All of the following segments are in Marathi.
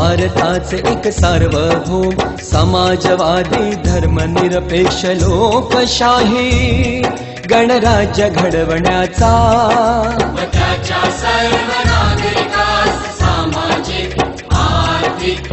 भारताचे एक सार्वभौम समाजवादी धर्मनिरपेक्ष लोकशाही गणराज्य घडवण्याचा सामाजिक आर्थिक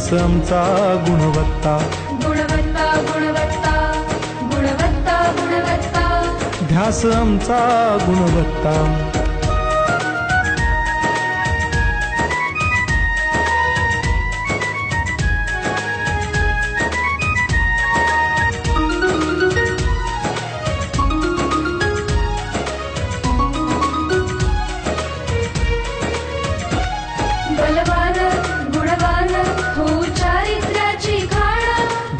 ध्यास आमचा गुणवत्ता. गुणवत्ता गुणवत्ता गुणवत्ता गुणवत्ता. ध्यास आमचा गुणवत्ता.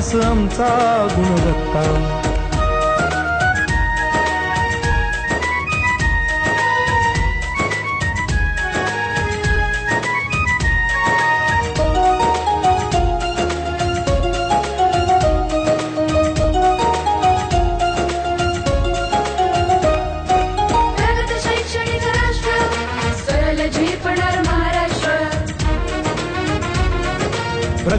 आमचा गुणवत्ता.